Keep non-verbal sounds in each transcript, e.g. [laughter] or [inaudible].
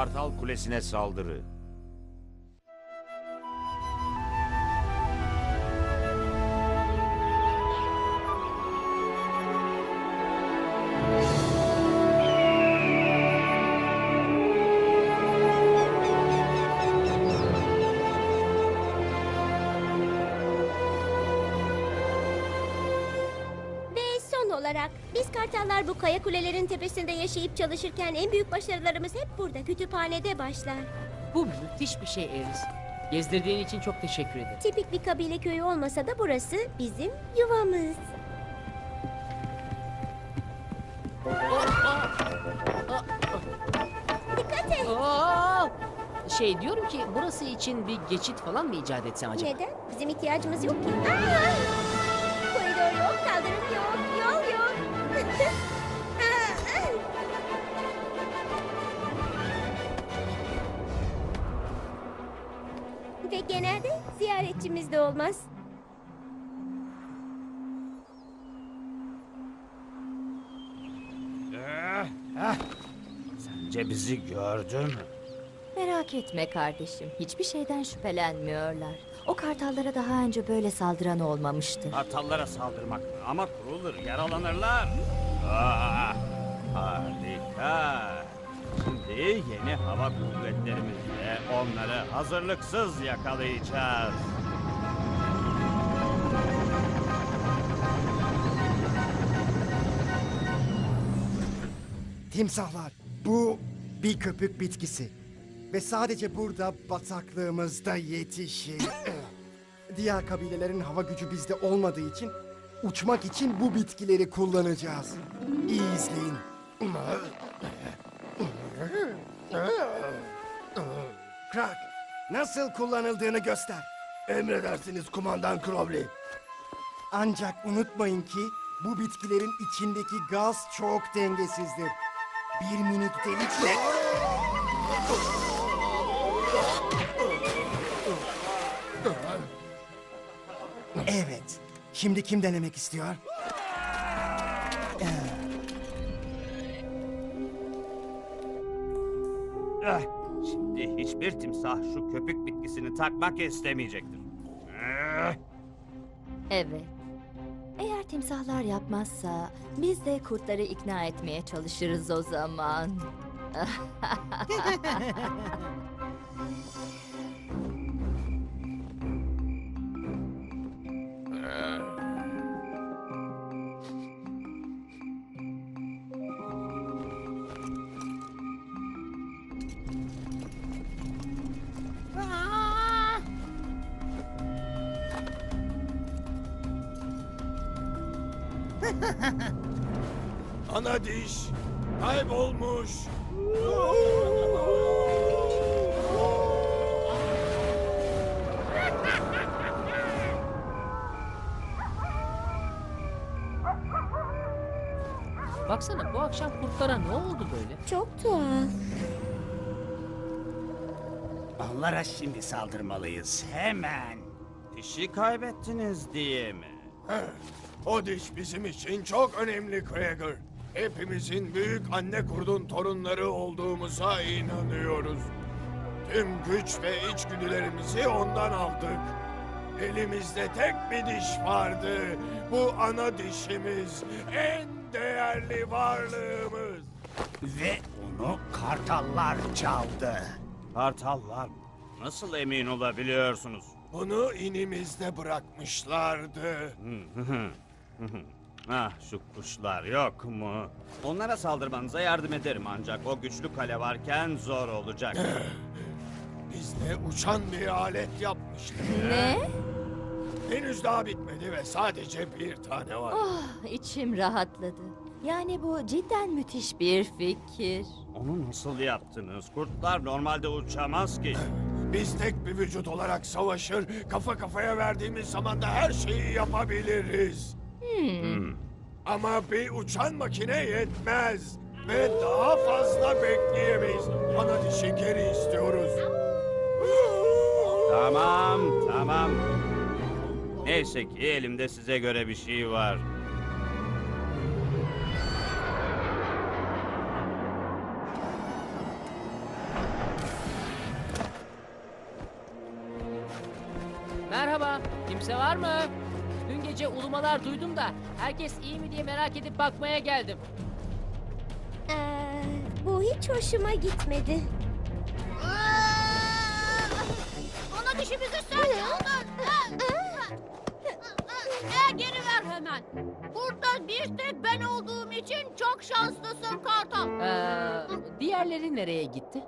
Kartal Kulesi'ne saldırı. Olarak biz kartallar bu kaya kulelerin tepesinde yaşayıp çalışırken en büyük başarılarımız hep burada kütüphanede başlar. Bu müthiş bir şey Eris. Gezdirdiğin için çok teşekkür ederim. Tipik bir kabile köyü olmasa da burası bizim yuvamız. Dikkat et. Aa! Şey diyorum ki burası için bir geçit falan mı icat etsem acaba? Neden? Bizim ihtiyacımız yok ki. Aa! Koridor yok, kaldırım yok! Ve genelde ziyaretçimiz de olmaz. Eh, eh. Sence bizi gördü mü? Merak etme kardeşim. Hiçbir şeyden şüphelenmiyorlar. O kartallara daha önce böyle saldıran olmamıştır. Kartallara saldırmak mı? Ama kurulur, yaralanırlar. Aa, harika. Şimdi yeni hava kuvvetlerimizle onları hazırlıksız yakalayacağız. Timsahlar. Bu bir köpük bitkisi. Ve sadece burada bataklığımızda yetişir. [laughs] Diğer kabilelerin hava gücü bizde olmadığı için uçmak için bu bitkileri kullanacağız. İyi izleyin. Krak, nasıl kullanıldığını göster. Emredersiniz kumandan Crowley. Ancak unutmayın ki bu bitkilerin içindeki gaz çok dengesizdir. Bir minik delikle... [laughs] Evet. Şimdi kim denemek istiyor? Eh, şimdi hiçbir timsah şu köpük bitkisini takmak istemeyecektir. Eh, Evet. Eğer timsahlar yapmazsa biz de kurtları ikna etmeye çalışırız o zaman. [laughs] [laughs] Ana diş kaybolmuş. Baksana bu akşam kurtlara ne oldu böyle? Çok tuhaf. Onlara şimdi saldırmalıyız. Hemen. dişi kaybettiniz diye mi? O diş bizim için çok önemli Krager. Hepimizin büyük anne kurdun torunları olduğumuza inanıyoruz. Tüm güç ve içgüdülerimizi ondan aldık. Elimizde tek bir diş vardı. Bu ana dişimiz. En değerli varlığımız. Ve onu kartallar çaldı. Kartallar mı? Nasıl emin olabiliyorsunuz? Bunu inimizde bırakmışlardı. [laughs] ah şu kuşlar yok mu? Onlara saldırmanıza yardım ederim ancak o güçlü kale varken zor olacak. [laughs] Biz de uçan bir alet yapmıştık. ne? Henüz daha bitmedi ve sadece bir tane var. Ah, içim rahatladı. Yani bu cidden müthiş bir fikir. Onu nasıl yaptınız? Kurtlar normalde uçamaz ki. [laughs] Biz tek bir vücut olarak savaşır, kafa kafaya verdiğimiz zaman da her şeyi yapabiliriz. Hmm. Ama bir uçan makine yetmez. Ve daha fazla bekleyemeyiz. Ana dişi geri istiyoruz. Tamam, tamam. Neyse ki elimde size göre bir şey var. Var mı? Dün gece ulumalar duydum da herkes iyi mi diye merak edip bakmaya geldim. Ee, bu hiç hoşuma gitmedi. Ona dişimizi sen E, geri ver hemen. Burada bir tek ben olduğum için çok şanslısın Kartal. Ee, diğerleri nereye gitti?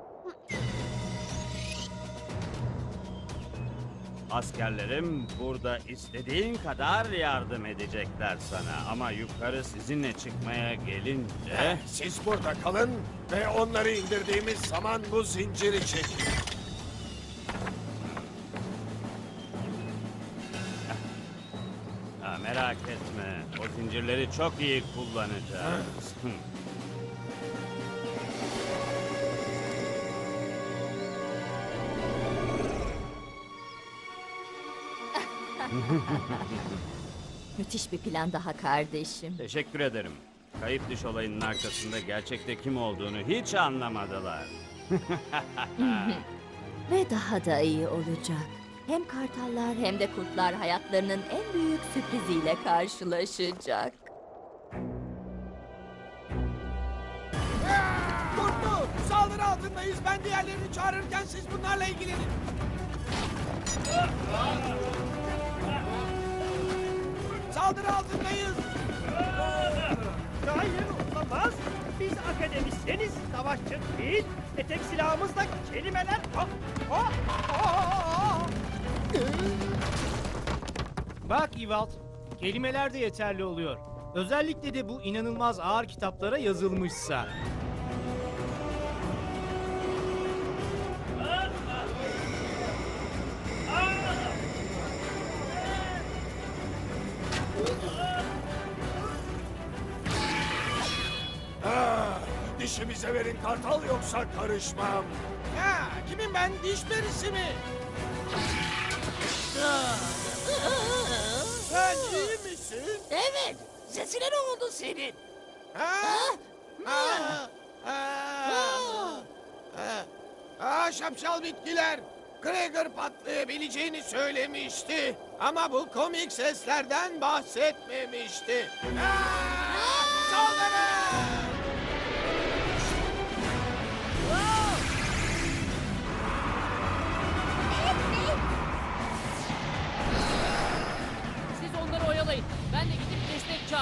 Askerlerim burada istediğin kadar yardım edecekler sana. Ama yukarı sizinle çıkmaya gelince... Siz burada kalın ve onları indirdiğimiz zaman bu zinciri çekin. Ha, merak etme. O zincirleri çok iyi kullanacağız. [laughs] [laughs] Müthiş bir plan daha kardeşim. Teşekkür ederim. Kayıp diş olayının arkasında gerçekte kim olduğunu hiç anlamadılar. [laughs] Ve daha da iyi olacak. Hem kartallar hem de kurtlar hayatlarının en büyük sürpriziyle karşılaşacak. Kurtlu! Saldırı altındayız. Ben diğerlerini çağırırken siz bunlarla ilgilenin. Saldırı altındayız. Hayır olamaz. Biz akademisyeniz, savaşçı değil. Ve tek silahımız da kelimeler. Ha, ha. Bak Ivalt, kelimeler de yeterli oluyor. Özellikle de bu inanılmaz ağır kitaplara yazılmışsa. Dişimize verin kartal yoksa karışmam. Ya, kimin ben diş perisi mi? Sen iyi misin? Evet. Sesine ne oldu senin? Ha? Ha? Ha? Ha? Ha, şapşal bitkiler. Gregor patlayabileceğini söylemişti. Ama bu komik seslerden bahsetmemişti. Ha!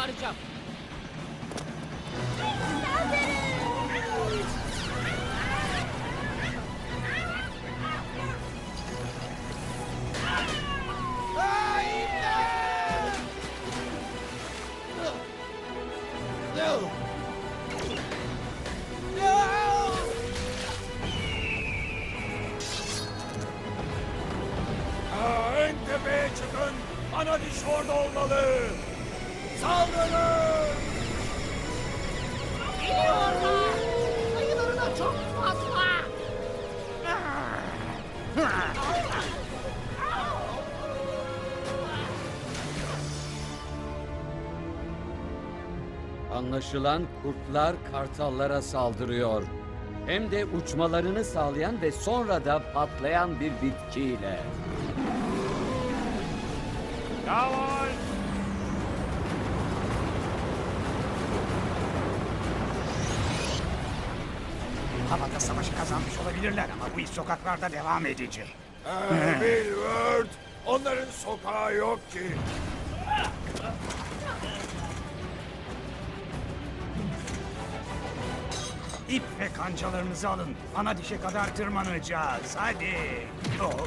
charge up. Anlaşılan kurtlar kartallara saldırıyor. Hem de uçmalarını sağlayan ve sonra da patlayan bir bitkiyle. Yavaş! Havada savaşı kazanmış olabilirler ama bu iş sokaklarda devam edecek. Aa, Billward, onların sokağı yok ki. İp ve kancalarınızı alın. Ana dişe kadar tırmanacağız. Hadi. Oh.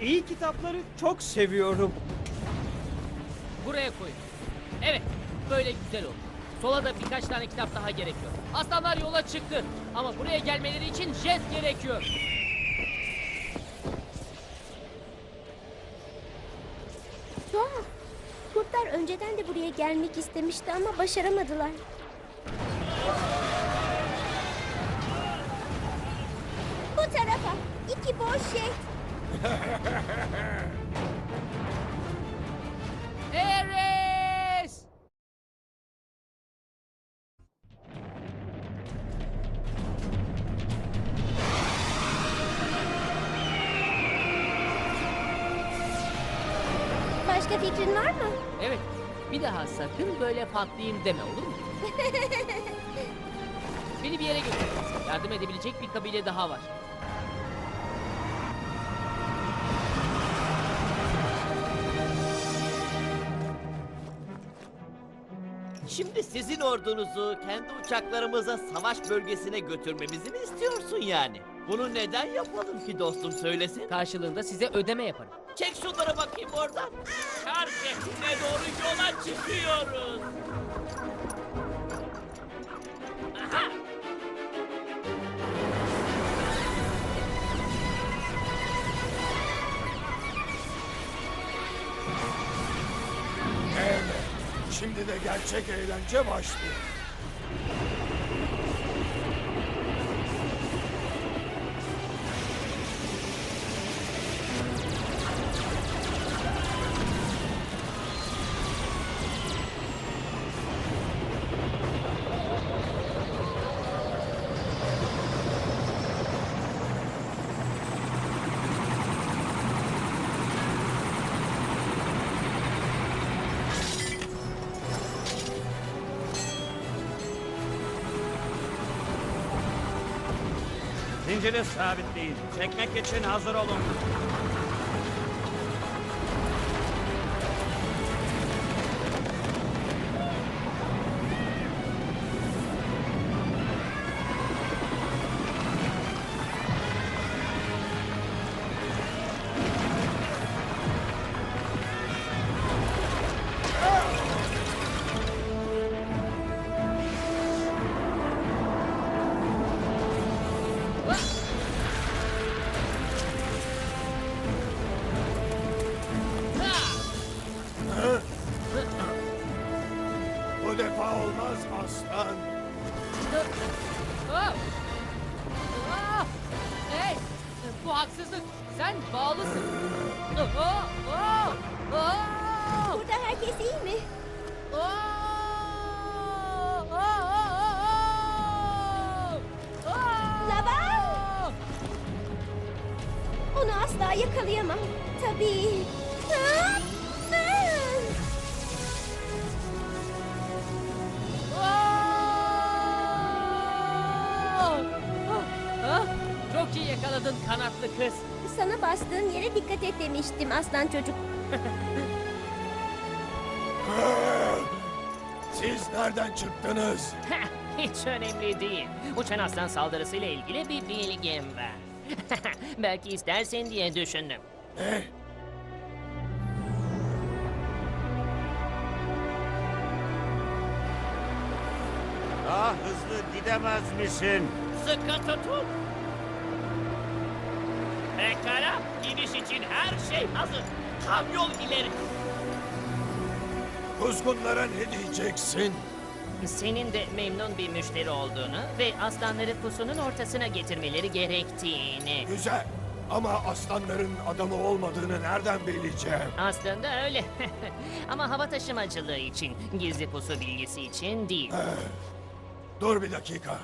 İyi kitapları çok seviyorum. Buraya koyun. Evet, böyle güzel oldu. Sola da birkaç tane kitap daha gerekiyor. Aslanlar yola çıktı. Ama buraya gelmeleri için jet gerekiyor. Tuhaf. Kurtlar önceden de buraya gelmek istemişti ama başaramadılar. Başka fikrin var mı? Evet. Bir daha sakın böyle patlayayım deme olur mu? [laughs] Beni bir yere götür. Yardım edebilecek bir kabile daha var. Şimdi sizin ordunuzu kendi uçaklarımıza savaş bölgesine götürmemizi mi istiyorsun yani? Bunu neden yapalım ki dostum söylesin? Karşılığında size ödeme yaparım. Çek şunlara bakayım oradan. Kar şehrine doğru yola çıkıyoruz. Aha! Evet. Şimdi de gerçek eğlence başlıyor. Zinciri sabitleyin. Çekmek için hazır olun. Yakalayamam. Tabii. Ha? Ha! Çok iyi yakaladın kanatlı kız. Sana bastığın yere dikkat et demiştim aslan çocuk. Siz nereden çıktınız? Hiç önemli değil. Uçan aslan saldırısıyla ilgili bir bilgim var. [laughs] Belki istersin diye düşündüm. Daha hızlı gidemez misin? Sıkı tutun. Pekala, iniş için her şey hazır. Tam yol ileri. Kuzgunlara ne diyeceksin? Senin de memnun bir müşteri olduğunu ve aslanları pusunun ortasına getirmeleri gerektiğini. Güzel. Ama aslanların adamı olmadığını nereden bileceğim? Aslında öyle. [laughs] Ama hava taşımacılığı için, gizli pusu bilgisi için değil. Dur bir dakika.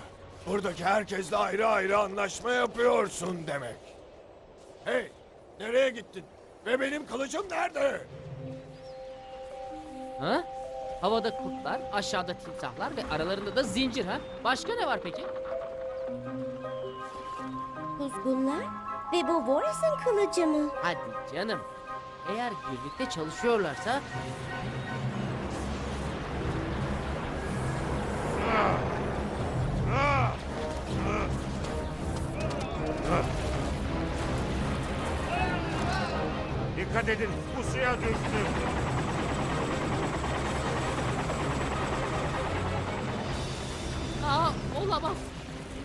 Buradaki herkesle ayrı ayrı anlaşma yapıyorsun demek. Hey, nereye gittin? Ve benim kılıcım nerede? Ha? Havada kurtlar, aşağıda timsahlar ve aralarında da zincir ha? Başka ne var peki? Kuzgunlar ve bu Warris'in kılıcı mı? Hadi canım. Eğer birlikte çalışıyorlarsa... Dikkat edin, bu suya düştü. Olamaz.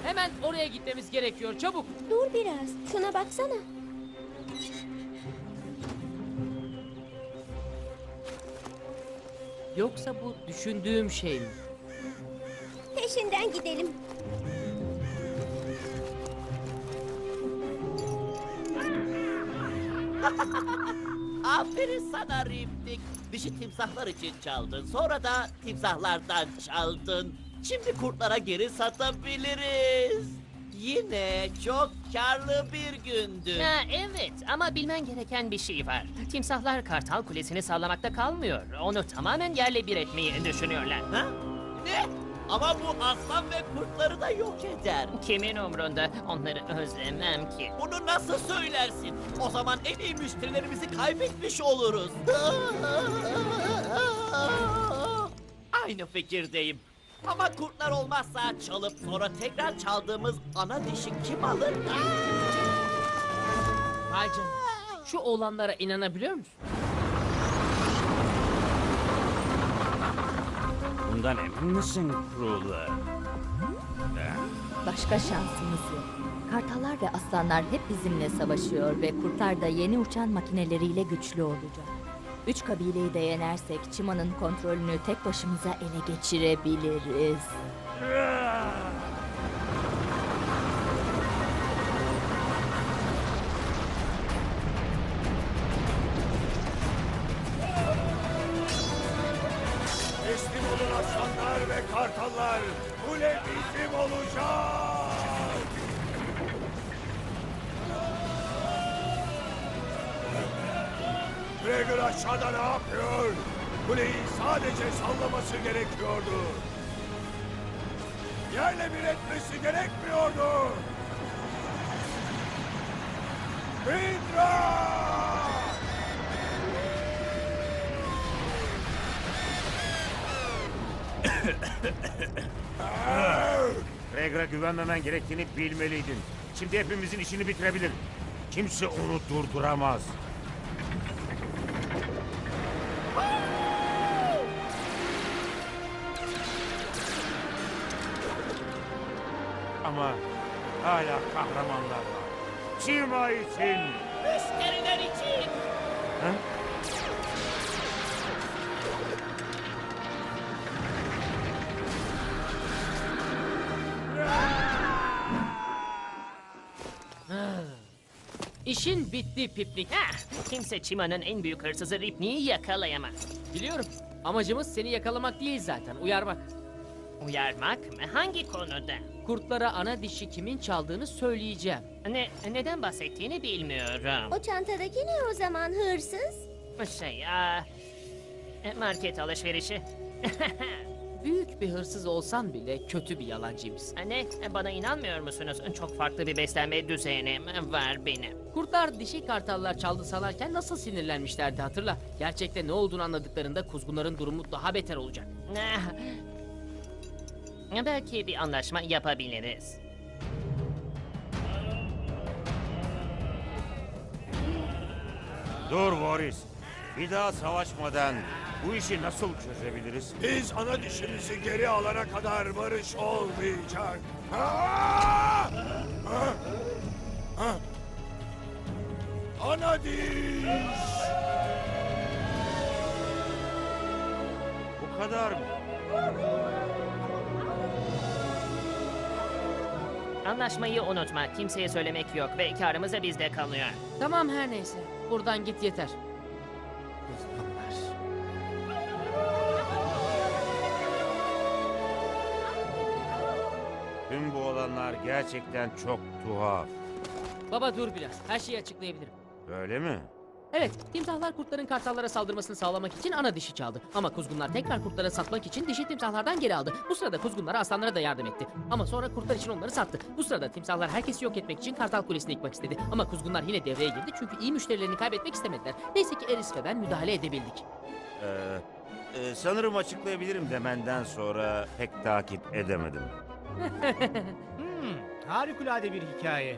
Hemen oraya gitmemiz gerekiyor. Çabuk. Dur biraz. Şuna baksana. Yoksa bu düşündüğüm şey mi? Peşinden gidelim. [laughs] Aferin sana Riftik. Dişi timsahlar için çaldın. Sonra da timsahlardan çaldın. Şimdi kurtlara geri satabiliriz. yine çok karlı bir gündü. Ha, evet ama bilmen gereken bir şey var. Timsahlar Kartal Kulesi'ni sallamakta kalmıyor. Onu tamamen yerle bir etmeyi düşünüyorlar. Ha? Ne? Ama bu aslan ve kurtları da yok eder. Kimin umrunda? Onları özlemem ki. Bunu nasıl söylersin? O zaman en iyi müşterilerimizi kaybetmiş oluruz. [laughs] Aynı fikirdeyim. Ama kurtlar olmazsa çalıp sonra tekrar çaldığımız ana dişi kim alır? Vay canına. Şu olanlara inanabiliyor musun? Bundan emin misin Crueler? Başka şansımız yok. Kartallar ve aslanlar hep bizimle savaşıyor ve kurtlar da yeni uçan makineleriyle güçlü olacak. Üç kabileyi de yenersek Çima'nın kontrolünü tek başımıza ele geçirebiliriz. Teslim olun aslanlar ve kartallar. Kule bizim olacak. Gregor aşağıda ne yapıyor? Kuleyi sadece sallaması gerekiyordu. Yerle bir etmesi gerekmiyordu. Hydra! Gregor'a güvenmemen gerektiğini bilmeliydin. Şimdi hepimizin işini bitirebilir. Kimse onu durduramaz. Ama hala kahramanlar var. Çima için. Müşteriler için. Ha? İşin bitti piplik. Ha, kimse Çima'nın en büyük hırsızı Ripni'yi yakalayamaz. Biliyorum. Amacımız seni yakalamak değil zaten, uyarmak. Uyarmak mı? Hangi konuda? Kurtlara ana dişi kimin çaldığını söyleyeceğim. Ne, neden bahsettiğini bilmiyorum. O çantadaki ne o zaman hırsız? Şey, aa, market alışverişi. [laughs] Büyük bir hırsız olsan bile kötü bir yalancıymışsın. Ne, bana inanmıyor musunuz? Çok farklı bir beslenme düzenim var benim. Kurtlar dişi kartallar çaldı sanarken nasıl sinirlenmişlerdi hatırla. Gerçekte ne olduğunu anladıklarında kuzgunların durumu daha beter olacak. Belki bir anlaşma yapabiliriz. Dur Boris. Bir daha savaşmadan bu işi nasıl çözebiliriz? Biz ana dişimizi geri alana kadar barış olmayacak. Ha! Ha! Ha! Ana diş! Bu kadar mı? Anlaşmayı unutma. Kimseye söylemek yok ve karımız da bizde kalıyor. Tamam her neyse. Buradan git yeter. Tüm bu olanlar gerçekten çok tuhaf. Baba dur biraz. Her şeyi açıklayabilirim. Öyle mi? Evet, timsahlar kurtların kartallara saldırmasını sağlamak için ana dişi çaldı. Ama kuzgunlar tekrar kurtlara satmak için dişi timsahlardan geri aldı. Bu sırada kuzgunlar aslanlara da yardım etti. Ama sonra kurtlar için onları sattı. Bu sırada timsahlar herkesi yok etmek için kartal kulesini yıkmak istedi. Ama kuzgunlar yine devreye girdi çünkü iyi müşterilerini kaybetmek istemediler. Neyse ki Eris ve ben müdahale edebildik. Ee, e, sanırım açıklayabilirim demenden sonra pek takip edemedim. [laughs] Hmm, harikulade bir hikaye.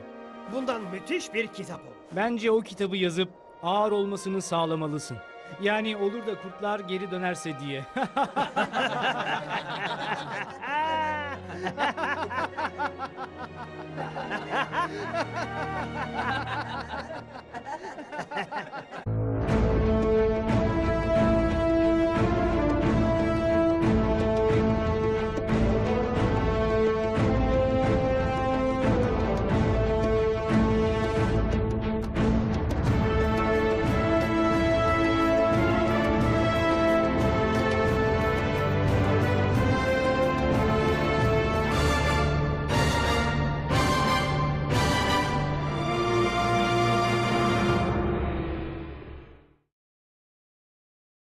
Bundan müthiş bir kitap olur. Bence o kitabı yazıp ağır olmasını sağlamalısın. Yani olur da kurtlar geri dönerse diye. [laughs]